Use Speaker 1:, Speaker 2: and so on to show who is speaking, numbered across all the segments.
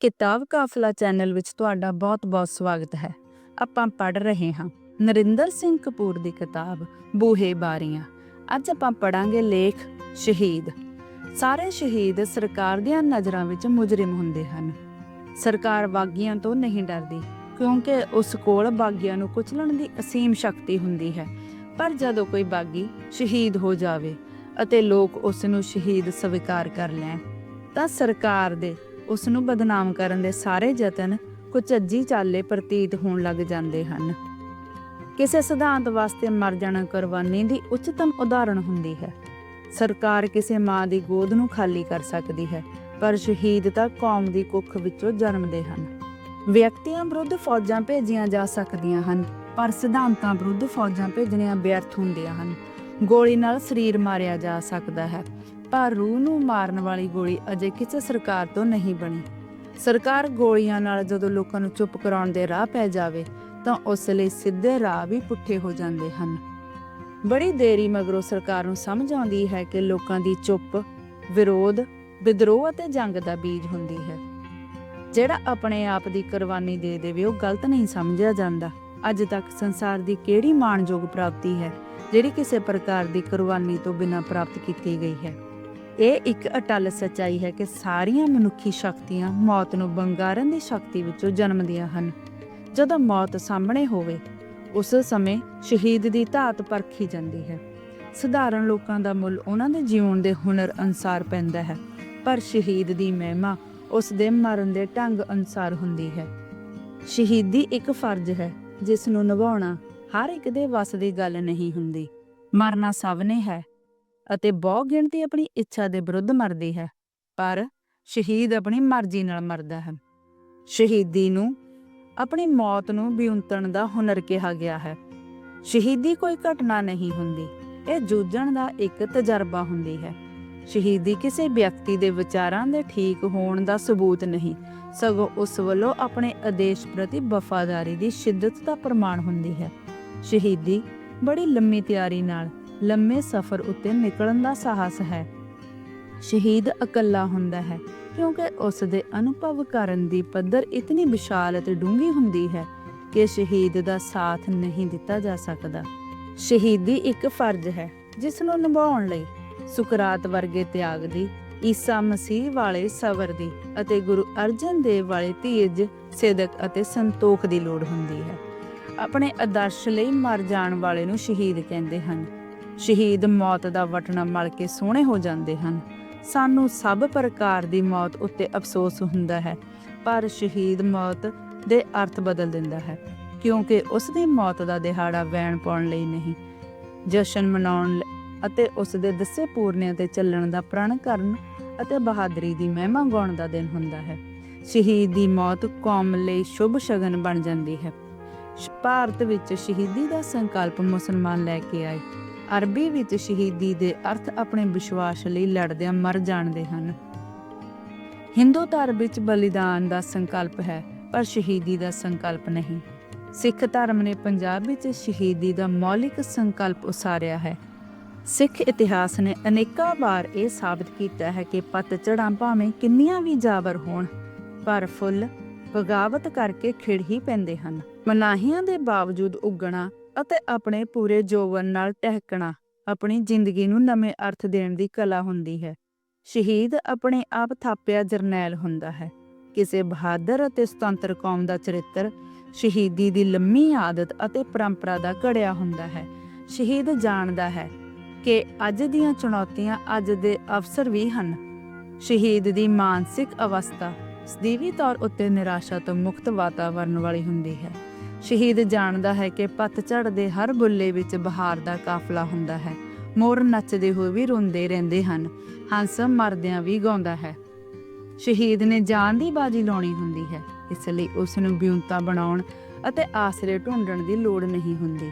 Speaker 1: ਕਿਤਾਬ ਕਾਫਲਾ ਚੈਨਲ ਵਿੱਚ ਤੁਹਾਡਾ ਬਹੁਤ-ਬਹੁਤ ਸਵਾਗਤ ਹੈ। ਆਪਾਂ ਪੜ੍ਹ ਰਹੇ ਹਾਂ ਨਰਿੰਦਰ ਸਿੰਘ ਕਪੂਰ ਦੀ ਕਿਤਾਬ ਬੂਹੇ ਬਾਰੀਆਂ। ਅੱਜ ਆਪਾਂ ਪੜਾਂਗੇ ਲੇਖ ਸ਼ਹੀਦ। ਸਾਰੇ ਸ਼ਹੀਦ ਸਰਕਾਰ ਦੀਆਂ ਨਜ਼ਰਾਂ ਵਿੱਚ ਮੁਜਰਮ ਹੁੰਦੇ ਹਨ। ਸਰਕਾਰ ਬਾਗੀਆਂ ਤੋਂ ਨਹੀਂ ਡਰਦੀ, ਕਿਉਂਕਿ ਉਸ ਕੋਲ ਬਾਗੀਆਂ ਨੂੰ ਕੁਚਲਣ ਦੀ ਅਸੀਮ ਸ਼ਕਤੀ ਹੁੰਦੀ ਹੈ। ਪਰ ਜਦੋਂ ਕੋਈ ਬਾਗੀ ਸ਼ਹੀਦ ਹੋ ਜਾਵੇ ਅਤੇ ਲੋਕ ਉਸ ਨੂੰ ਸ਼ਹੀਦ ਸਵੀਕਾਰ ਕਰ ਲੈਣ, ਤਾਂ ਸਰਕਾਰ ਦੇ ਉਸ ਨੂੰ ਬਦਨਾਮ ਕਰਨ ਦੇ ਸਾਰੇ ਯਤਨ ਕੁਚੱਜੀ ਚਾਲੇ ਪ੍ਰਤੀਤ ਹੋਣ ਲੱਗ ਜਾਂਦੇ ਹਨ। ਕਿਸੇ ਸਿਧਾਂਤ ਵਾਸਤੇ ਮਰ ਜਾਣਾ ਕੁਰਬਾਨੀ ਦੀ ਉੱਚਤਮ ਉਦਾਹਰਣ ਹੁੰਦੀ ਹੈ। ਸਰਕਾਰ ਕਿਸੇ ਮਾਂ ਦੀ ਗੋਦ ਨੂੰ ਖਾਲੀ ਕਰ ਸਕਦੀ ਹੈ, ਪਰ ਸ਼ਹੀਦ ਤਾਂ ਕੌਮ ਦੀ ਕੁੱਖ ਵਿੱਚੋਂ ਜਨਮਦੇ ਹਨ। ਵਿਅਕਤੀਆਂ ਵਿਰੁੱਧ ਫੌਜਾਂ ਭੇਜੀਆਂ ਜਾ ਸਕਦੀਆਂ ਹਨ, ਪਰ ਸਿਧਾਂਤਾਂ ਵਿਰੁੱਧ ਫੌਜਾਂ ਭੇਜਣੀਆਂ ਵਿਅਰਥ ਹੁੰਦੀਆਂ ਹਨ। ਗੋਲੀ ਨਾਲ ਸਰੀਰ ਮਾਰਿਆ ਜਾ ਸਕਦਾ ਹੈ ਪਰ ਰੂਹ ਨੂੰ ਮਾਰਨ ਵਾਲੀ ਗੋਲੀ ਅਜੇ ਕਿਸੇ ਸਰਕਾਰ ਤੋਂ ਨਹੀਂ ਬਣੀ। ਸਰਕਾਰ ਗੋਲੀਆਂ ਨਾਲ ਜਦੋਂ ਲੋਕਾਂ ਨੂੰ ਚੁੱਪ ਕਰਾਉਣ ਦੇ ਰਾਹ ਪੈ ਜਾਵੇ, ਤਾਂ ਉਸ ਲਈ ਸਿੱਧੇ ਰਾਹ ਵੀ ਪੁੱਠੇ ਹੋ ਜਾਂਦੇ ਹਨ। ਬੜੀ ਦੇਰੀ ਮਗਰੋਂ ਸਰਕਾਰ ਨੂੰ ਸਮਝ ਆਉਂਦੀ ਹੈ ਕਿ ਲੋਕਾਂ ਦੀ ਚੁੱਪ, ਵਿਰੋਧ, ਵਿਦਰੋਹ ਅਤੇ ਜੰਗ ਦਾ ਬੀਜ ਹੁੰਦੀ ਹੈ। ਜਿਹੜਾ ਆਪਣੇ ਆਪ ਦੀ ਕੁਰਬਾਨੀ ਦੇ ਦੇਵੇ, ਉਹ ਗਲਤ ਨਹੀਂ ਸਮਝਿਆ ਜਾਂਦਾ। ਅੱਜ ਤੱਕ ਸੰਸਾਰ ਦੀ ਕਿਹੜੀ ਮਾਣਯੋਗ ਪ੍ਰਾਪਤੀ ਹੈ, ਜਿਹੜੀ ਕਿਸੇ ਪ੍ਰਕਾਰ ਦੀ ਕੁਰਬਾਨੀ ਤੋਂ ਬਿਨਾਂ ਪ੍ਰਾਪਤ ਕੀਤੀ ਗਈ ਹੈ? ਇਹ ਇੱਕ ਅਟਲ ਸੱਚਾਈ ਹੈ ਕਿ ਸਾਰੀਆਂ ਮਨੁੱਖੀ ਸ਼ਕਤੀਆਂ ਮੌਤ ਨੂੰ ਬੰਗਾਰਨ ਦੀ ਸ਼ਕਤੀ ਵਿੱਚੋਂ ਜਨਮਦੀਆਂ ਹਨ। ਜਦੋਂ ਮੌਤ ਸਾਹਮਣੇ ਹੋਵੇ, ਉਸ ਸਮੇਂ ਸ਼ਹੀਦ ਦੀ ਧਾਤ ਪਰਖੀ ਜਾਂਦੀ ਹੈ। ਸਧਾਰਨ ਲੋਕਾਂ ਦਾ ਮੁੱਲ ਉਹਨਾਂ ਦੇ ਜੀਵਨ ਦੇ ਹੁਨਰ ਅਨਸਾਰ ਪੈਂਦਾ ਹੈ, ਪਰ ਸ਼ਹੀਦ ਦੀ ਮਹਿਮਾ ਉਸ ਦੇ ਮਰਨ ਦੇ ਢੰਗ ਅਨਸਾਰ ਹੁੰਦੀ ਹੈ। ਸ਼ਹੀਦੀ ਇੱਕ ਫਰਜ਼ ਹੈ, ਜਿਸ ਨੂੰ ਨਿਭਾਉਣਾ ਹਰ ਇੱਕ ਦੇ ਵੱਸ ਦੀ ਗੱਲ ਨਹੀਂ ਹੁੰਦੀ। ਮਰਨਾ ਸਭ ਨੇ ਹੈ ਅਤੇ ਬਹੁ ਗਿਣਤੀ ਆਪਣੀ ਇੱਛਾ ਦੇ ਵਿਰੁੱਧ ਮਰਦੀ ਹੈ, ਪਰ ਸ਼ਹੀਦ ਆਪਣੀ ਮਰਜ਼ੀ ਨਾਲ ਮਰਦਾ ਹੈ। ਸ਼ਹੀਦੀ ਨੂੰ ਆਪਣੀ ਮੌਤ ਨੂੰ ਵਿਉਂਤਣ ਦਾ ਹੁਨਰ ਕਿਹਾ ਗਿਆ ਹੈ। ਸ਼ਹੀਦੀ ਕੋਈ ਘਟਨਾ ਨਹੀਂ ਹੁੰਦੀ, ਇਹ ਜੂਝਣ ਦਾ ਇੱਕ ਤਜਰਬਾ ਹੁੰਦੀ ਹੈ। ਸ਼ਹੀਦੀ ਕਿਸੇ ਵਿਅਕਤੀ ਦੇ ਵਿਚਾਰਾਂ ਦੇ ਠੀਕ ਹੋਣ ਦਾ ਸਬੂਤ ਨਹੀਂ, ਸਗੋਂ ਉਸ ਵੱਲੋਂ ਆਪਣੇ ਆਦੇਸ਼ ਪ੍ਰਤੀ ਵਫਾਦਾਰੀ ਦੀ ਸ਼ਿੱਦਤ ਦਾ ਪ੍ਰਮਾਣ ਹੁੰਦੀ ਹੈ। ਸ਼ਹੀਦੀ ਬੜੀ ਲੰਮੀ ਤਿਆਰੀ ਨਾਲ ਲੰਮੇ ਸਫ਼ਰ ਉੱਤੇ ਨਿਕਲਣ ਦਾ ਸਾਹਸ ਹੈ। ਸ਼ਹੀਦ ਇਕੱਲਾ ਹੁੰਦਾ ਹੈ, ਕਿਉਂਕਿ ਉਸ ਦੇ ਅਨੁਭਵ ਕਰਨ ਦੀ ਪੱਧਰ ਇਤਨੀ ਵਿਸ਼ਾਲ ਅਤੇ ਡੂੰਘੀ ਹੁੰਦੀ ਹੈ ਕਿ ਸ਼ਹੀਦ ਦਾ ਸਾਥ ਨਹੀਂ ਦਿੱਤਾ ਜਾ ਸਕਦਾ। ਸ਼ਹੀਦੀ ਇੱਕ ਫਰਜ਼ ਹੈ, ਜਿਸ ਨੂੰ ਨਿਭਾਉਣ ਲਈ ਸੁਕਰਾਤ ਵਰਗੇ ਤਿਆਗ ਦੀ, ਈਸਾ ਮਸੀਹ ਵਾਲੇ ਸਬਰ ਦੀ ਅਤੇ ਗੁਰੂ ਅਰਜਨ ਦੇਵ ਵਾਲੇ ਧੀਰਜ ਸਿਦਕ ਅਤੇ ਸੰਤੋਖ ਦੀ ਲੋੜ ਹੁੰਦੀ ਹੈ। ਆਪਣੇ ਆਦਰਸ਼ ਲਈ ਮਰ ਜਾਣ ਵਾਲੇ ਨੂੰ ਸ਼ਹੀਦ ਕਹਿੰਦੇ ਹਨ। ਸ਼ਹੀਦ ਮੌਤ ਦਾ ਵਟਣਾ ਮਲ ਕੇ ਸੋਹਣੇ ਹੋ ਜਾਂਦੇ ਹਨ। ਸਾਨੂੰ ਸਭ ਪ੍ਰਕਾਰ ਦੀ ਮੌਤ ਉੱਤੇ ਅਫਸੋਸ ਹੁੰਦਾ ਹੈ, ਪਰ ਸ਼ਹੀਦ ਮੌਤ ਦੇ ਅਰਥ ਬਦਲ ਦਿੰਦਾ ਹੈ, ਕਿਉਂਕਿ ਉਸ ਦੀ ਮੌਤ ਦਾ ਦਿਹਾੜਾ ਵੈਣ ਪਾਉਣ ਲਈ ਨਹੀਂ। ਜਸ਼ਨ ਮਨਾਉਣ ਅਤੇ ਉਸ ਦੇ ਦੱਸੇ ਪੂਰਨਿਆਂ ਤੇ ਚੱਲਣ ਦਾ ਪ੍ਰਣ ਕਰਨ ਅਤੇ ਬਹਾਦਰੀ ਦੀ ਮਹਿਮਾ ਗਾਉਣ ਦਾ ਦਿਨ ਹੁੰਦਾ ਹੈ। ਸ਼ਹੀਦ ਦੀ ਮੌਤ ਕੌਮ ਲਈ ਸ਼ੁਭ ਸ਼ਗਨ ਬਣ ਜਾਂਦੀ ਹੈ। ਭਾਰਤ ਵਿੱਚ ਸ਼ਹੀਦੀ ਦਾ ਸੰਕਲਪ ਮੁਸਲਮਾਨ ਲੈ ਕੇ ਆਏ। ਅਰਬੀ ਵਿੱਚ ਸ਼ਹੀਦੀ ਦੇ ਅਰਥ ਆਪਣੇ ਵਿਸ਼ਵਾਸ ਲਈ ਲੜਦਿਆਂ ਮਰ ਜਾਣਦੇ ਹਨ। ਹਿੰਦੂ ਧਰਮ ਵਿੱਚ ਬਲੀਦਾਨ ਦਾ ਸੰਕਲਪ ਹੈ, ਪਰ ਸ਼ਹੀਦੀ ਦਾ ਸੰਕਲਪ ਨਹੀਂ। ਸਿੱਖ ਧਰਮ ਨੇ ਪੰਜਾਬ ਵਿੱਚ ਸ਼ਹੀਦੀ ਦਾ ਮੌਲਿਕ ਸੰਕਲਪ ਉਸਾਰਿਆ ਹੈ। ਸਿੱਖ ਇਤਿਹਾਸ ਨੇ ਅਨੇਕਾਂ ਵਾਰ ਇਹ ਸਾਬਤ ਕੀਤਾ ਹੈ ਕਿ ਪਤਝੜਾਂ ਭਾਵੇਂ ਕਿੰਨੀਆਂ ਵੀ ਜਾਵਰ ਹੋਣ, ਪਰ ਫੁੱਲ ਬਗਾਵਤ ਕਰਕੇ ਖਿੜ ਹੀ ਪੈਂਦੇ ਹਨ। ਮਨਾਹੀਆਂ ਦੇ ਬਾਵਜੂਦ ਉੱਗਣਾ ਅਤੇ ਆਪਣੇ ਪੂਰੇ ਜੋਵਨ ਨਾਲ ਟਹਿਕਣਾ ਆਪਣੀ ਜ਼ਿੰਦਗੀ ਨੂੰ ਨਵੇਂ ਅਰਥ ਦੇਣ ਦੀ ਕਲਾ ਹੁੰਦੀ ਹੈ। ਸ਼ਹੀਦ ਆਪਣੇ ਆਪ ਥਾਪਿਆ ਜਰਨੈਲ ਹੁੰਦਾ ਹੈ। ਕਿਸੇ ਬਹਾਦਰ ਅਤੇ ਸੁਤੰਤਰ ਕੌਮ ਦਾ ਚਰਿੱਤਰ ਸ਼ਹੀਦੀ ਦੀ ਲੰਮੀ ਆਦਤ ਅਤੇ ਪਰੰਪਰਾ ਦਾ ਘੜਿਆ ਹੁੰਦਾ ਹੈ। ਸ਼ਹੀਦ ਜਾਣਦਾ ਹੈ ਕਿ ਅੱਜ ਦੀਆਂ ਚੁਣੌਤੀਆਂ ਅੱਜ ਦੇ ਅਵਸਰ ਵੀ ਹਨ। ਸ਼ਹੀਦ ਦੀ ਮਾਨਸਿਕ ਅਵਸਥਾ ਸਦੀਵੀ ਤੌਰ ਉੱਤੇ ਨਿਰਾਸ਼ਾ ਤੋਂ ਮੁਕਤ ਵਾਤਾਵਰਣ ਵਾਲੀ ਹੁੰਦੀ ਹੈ। ਸ਼ਹੀਦ ਜਾਣਦਾ ਹੈ ਕਿ ਪਤਝੜ ਦੇ ਹਰ ਬੁੱਲੇ ਵਿੱਚ ਬਹਾਰ ਦਾ ਕਾਫਲਾ ਹੁੰਦਾ ਹੈ। ਮੋਰ ਨੱਚਦੇ ਹੋਏ ਵੀ ਰੋਂਦੇ ਰਹਿੰਦੇ ਹਨ। ਹੰਸ ਮਰਦਿਆਂ ਵੀ ਗਾਉਂਦਾ ਹੈ। ਸ਼ਹੀਦ ਨੇ ਜਾਨ ਦੀ ਬਾਜੀ ਲਾਉਣੀ ਹੁੰਦੀ ਹੈ। ਇਸ ਲਈ ਉਸ ਨੂੰ ਬਿਉਂਤਾ ਬਣਾਉਣ ਅਤੇ ਆਸਰੇ ਢੂੰਡਣ ਦੀ ਲੋੜ ਨਹੀਂ ਹੁੰਦੀ।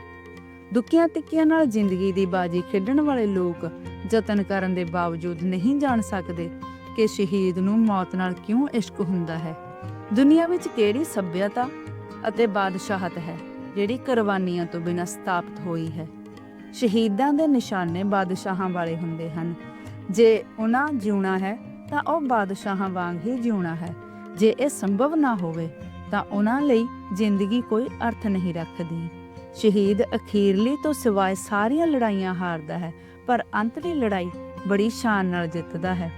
Speaker 1: ਦੁੱਖੀਆਂ ਤਿੱਕੀਆਂ ਨਾਲ ਜ਼ਿੰਦਗੀ ਦੀ ਬਾਜੀ ਖੇਡਣ ਵਾਲੇ ਲੋਕ ਯਤਨ ਕਰਨ ਦੇ ਬਾਵਜੂਦ ਨਹੀਂ ਜਾਣ ਸਕਦੇ ਕਿ ਸ਼ਹੀਦ ਨੂੰ ਮੌਤ ਨਾਲ ਕਿਉਂ ਇਸ਼ਕ ਹੁੰਦਾ ਹੈ। ਦੁਨੀਆ ਵਿੱਚ ਕਿਹੜੀ ਸੱਭਿਅਤਾ ਅਤੇ ਬਾਦਸ਼ਾਹਤ ਹੈ, ਜਿਹੜੀ ਕੁਰਬਾਨੀਆਂ ਤੋਂ ਬਿਨਾਂ ਸਥਾਪਿਤ ਹੋਈ ਹੈ। ਸ਼ਹੀਦਾਂ ਦੇ ਨਿਸ਼ਾਨੇ ਬਾਦਸ਼ਾਹਾਂ ਵਾਲੇ ਹੁੰਦੇ ਹਨ। ਜੇ ਉਹਨਾਂ ਜਿਉਣਾ ਹੈ, ਤਾਂ ਉਹ ਬਾਦਸ਼ਾਹਾਂ ਵਾਂਗ ਹੀ ਜਿਉਣਾ ਹੈ। ਜੇ ਇਹ ਸੰਭਵ ਨਾ ਹੋਵੇ, ਤਾਂ ਉਹਨਾਂ ਲਈ ਜ਼ਿੰਦਗੀ ਕੋਈ ਅਰਥ ਨਹੀਂ ਰੱਖਦੀ। ਸ਼ਹੀਦ ਅਖੀਰਲੀ ਤੋਂ ਸਿਵਾਏ ਸਾਰੀਆਂ ਲੜਾਈਆਂ ਹਾਰਦਾ ਹੈ, ਪਰ ਅੰਤਲੀ ਲੜਾਈ ਬੜੀ ਸ਼ਾਨ ਨਾਲ ਜਿੱਤਦਾ ਹੈ।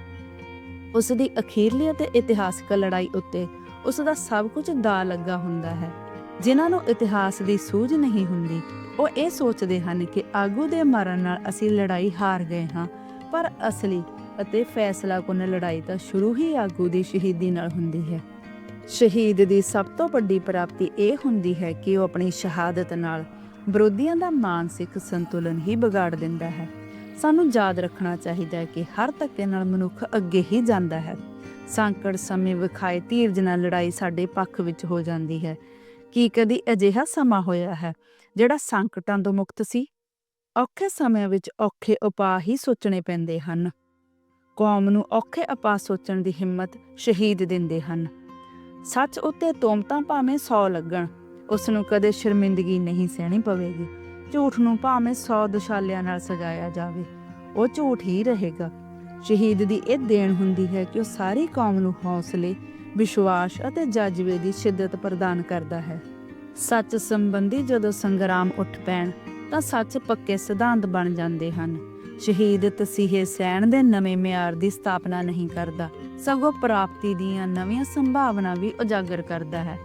Speaker 1: ਉਸ ਦੀ ਅਖੀਰਲੀ ਅਤੇ ਇਤਿਹਾਸਕ ਲੜਾਈ ਉੱਤੇ ਉਸ ਦਾ ਸਭ ਕੁਝ ਦਾ ਲੱਗਾ ਹੁੰਦਾ ਹੈ। ਜਿਨ੍ਹਾਂ ਨੂੰ ਇਤਿਹਾਸ ਦੀ ਸੂਝ ਨਹੀਂ ਹੁੰਦੀ, ਉਹ ਇਹ ਸੋਚਦੇ ਹਨ ਕਿ ਆਗੂ ਦੇ ਮਰਨ ਨਾਲ ਅਸੀਂ ਲੜਾਈ ਹਾਰ ਗਏ ਹਾਂ, ਪਰ ਅਸਲੀ ਅਤੇ ਫੈਸਲਾਕੁਨ ਲੜਾਈ ਤਾਂ ਸ਼ੁਰੂ ਹੀ ਆਗੂ ਦੀ ਸ਼ਹੀਦੀ ਨਾਲ ਹੁੰਦੀ ਹੈ। ਸ਼ਹੀਦ ਦੀ ਸਭ ਤੋਂ ਵੱਡੀ ਪ੍ਰਾਪਤੀ ਇਹ ਹੁੰਦੀ ਹੈ ਕਿ ਉਹ ਆਪਣੀ ਸ਼ਹਾਦਤ ਨਾਲ ਵਿਰੋਧੀਆਂ ਦਾ ਮਾਨਸਿਕ ਸੰਤੁਲਨ ਹੀ ਵਿਗਾੜ ਦਿੰਦਾ ਹੈ। ਸਾਨੂੰ ਯਾਦ ਰੱਖਣਾ ਚਾਹੀਦਾ ਹੈ ਕਿ ਹਰ ਧੱਕੇ ਨਾਲ ਮਨੁੱਖ ਅੱਗੇ ਹੀ ਜਾਂਦਾ ਹੈ। ਸੰਕਟ ਸਮੇਂ ਵਿਖਾਏ ਧੀਰਜ ਨਾਲ ਲੜਾਈ ਸਾਡੇ ਪੱਖ ਵਿੱਚ ਹੋ ਜਾਂਦੀ ਹੈ। ਕੀ ਕਦੀ ਅਜਿਹਾ ਸਮਾਂ ਹੋਇਆ ਹੈ ਜਿਹੜਾ ਸੰਕਟਾਂ ਤੋਂ ਮੁਕਤ ਸੀ? ਔਖੇ ਸਮਿਆਂ ਵਿੱਚ ਔਖੇ ਉਪਾਅ ਹੀ ਸੋਚਣੇ ਪੈਂਦੇ ਹਨ। ਕੌਮ ਨੂੰ ਔਖੇ ਉਪਾਅ ਸੋਚਣ ਦੀ ਹਿੰਮਤ ਸ਼ਹੀਦ ਦਿੰਦੇ ਹਨ। ਸੱਚ ਉੱਤੇ ਤੋਮਤਾਂ ਭਾਵੇਂ 100 ਲੱਗਣ ਉਸ ਨੂੰ ਕਦੇ ਸ਼ਰਮਿੰਦਗੀ ਨਹੀਂ ਸਹਿਣੀ ਪਵੇਗੀ। ਝੂਠ ਨੂੰ ਭਾਵੇਂ 100 ਦੁਸ਼ਾਲਿਆਂ ਨਾਲ ਸਜਾਇਆ ਜਾਵੇ, ਉਹ ਝੂਠ ਹੀ ਰਹੇਗਾ। ਸ਼ਹੀਦ ਦੀ ਇਹ ਦੇਣ ਹੁੰਦੀ ਹੈ ਕਿ ਉਹ ਸਾਰੀ ਕੌਮ ਨੂੰ ਹੌਸਲੇ, ਵਿਸ਼ਵਾਸ ਅਤੇ ਜਜ਼ਬੇ ਦੀ ਸ਼ਿੱਦਤ ਪ੍ਰਦਾਨ ਕਰਦਾ ਹੈ। ਸੱਚ ਸੰਬੰਧੀ ਜਦੋਂ ਸੰਗਰਾਮ ਉੱਠ ਪੈਣ, ਤਾਂ ਸੱਚ ਪੱਕੇ ਸਿਧਾਂਤ ਬਣ ਜਾਂਦੇ ਹਨ। ਸ਼ਹੀਦ ਤਸੀਹੇ ਸਹਿਣ ਦੇ ਨਵੇਂ ਮਿਆਰ ਦੀ ਸਥਾਪਨਾ ਨਹੀਂ ਕਰਦਾ, ਸਗੋਂ ਪ੍ਰਾਪਤੀ ਦੀਆਂ ਨਵੀਆਂ ਸੰਭਾਵਨਾ ਵੀ ਉਜਾਗਰ ਕਰਦਾ ਹੈ।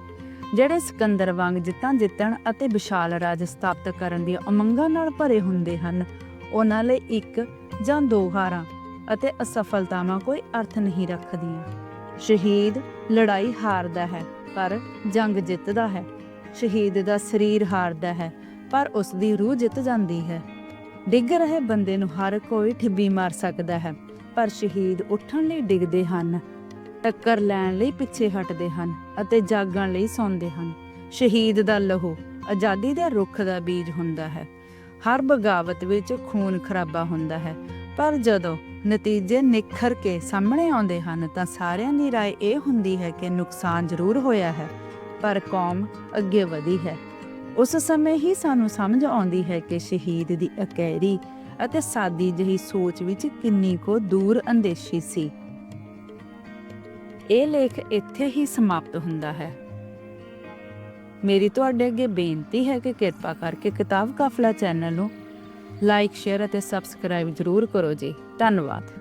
Speaker 1: ਜਿਹੜੇ ਸਿਕੰਦਰ ਵਾਂਗ ਜਿੱਤਾਂ ਜਿੱਤਣ ਅਤੇ ਵਿਸ਼ਾਲ ਰਾਜ ਸਥਾਪਿਤ ਕਰਨ ਦੀਆਂ ਉਮੰਗਾਂ ਨਾਲ ਭਰੇ ਹੁੰਦੇ ਹਨ, ਉਹਨਾਂ ਲਈ ਇੱਕ ਜਾਂ ਦੋ ਹਾਰਾਂ ਅਤੇ ਅਸਫਲਤਾਵਾਂ ਕੋਈ ਅਰਥ ਨਹੀਂ ਰੱਖਦੀਆਂ। ਸ਼ਹੀਦ ਲੜਾਈ ਹਾਰਦਾ ਹੈ, ਪਰ ਜੰਗ ਜਿੱਤਦਾ ਹੈ। ਸ਼ਹੀਦ ਦਾ ਸਰੀਰ ਹਾਰਦਾ ਹੈ, ਪਰ ਉਸ ਦੀ ਰੂਹ ਜਿੱਤ ਜਾਂਦੀ ਹੈ। ਡਿੱਗ ਰਹੇ ਬੰਦੇ ਨੂੰ ਹਰ ਕੋਈ ਠਿੱਬੀ ਮਾਰ ਸਕਦਾ ਹੈ, ਪਰ ਸ਼ਹੀਦ ਉੱਠਣ ਲਈ ਡਿੱਗਦੇ ਹਨ, ਟੱਕਰ ਲੈਣ ਲਈ ਪਿੱਛੇ ਹਟਦੇ ਹਨ ਅਤੇ ਜਾਗਣ ਲਈ ਸੌਂਦੇ ਹਨ। ਸ਼ਹੀਦ ਦਾ ਲਹੂ ਆਜ਼ਾਦੀ ਦੇ ਰੁੱਖ ਦਾ ਬੀਜ ਹੁੰਦਾ ਹੈ। ਹਰ ਬਗਾਵਤ ਵਿੱਚ ਖੂਨ ਖਰਾਬਾ ਹੁੰਦਾ ਹੈ, ਪਰ ਜਦੋਂ ਨਤੀਜੇ ਨਿਖਰ ਕੇ ਸਾਹਮਣੇ ਆਉਂਦੇ ਹਨ ਤਾਂ ਸਾਰਿਆਂ ਦੀ رائے ਇਹ ਹੁੰਦੀ ਹੈ ਕਿ ਨੁਕਸਾਨ ਜ਼ਰੂਰ ਹੋਇਆ ਹੈ ਪਰ ਕੌਮ ਅੱਗੇ ਵਧੀ ਹੈ ਉਸ ਸਮੇਂ ਹੀ ਸਾਨੂੰ ਸਮਝ ਆਉਂਦੀ ਹੈ ਕਿ ਸ਼ਹੀਦ ਦੀ ਅਕੈਰੀ ਅਤੇ ਸਾਦੀ ਜਿਹੀ ਸੋਚ ਵਿੱਚ ਕਿੰਨੀ ਕੋ ਦੂਰ ਅੰਦੇਸ਼ੀ ਸੀ ਇਹ ਲੇਖ ਇੱਥੇ ਹੀ ਸਮਾਪਤ ਹੁੰਦਾ ਹੈ ਮੇਰੀ ਤੁਹਾਡੇ ਅੱਗੇ ਬੇਨਤੀ ਹੈ ਕਿ ਕਿਰਪਾ ਕਰਕੇ ਕਿਤਾਬ ਕਾਫਲਾ ਚੈਨਲ ਨੂੰ ਲਾਈਕ ਸ਼ੇਅਰ ਅਤੇ ਸਬਸਕ੍ਰਾਈਬ ਜ਼ਰੂਰ ਕਰੋ ਜੀ। ਧੰਨਵਾਦ।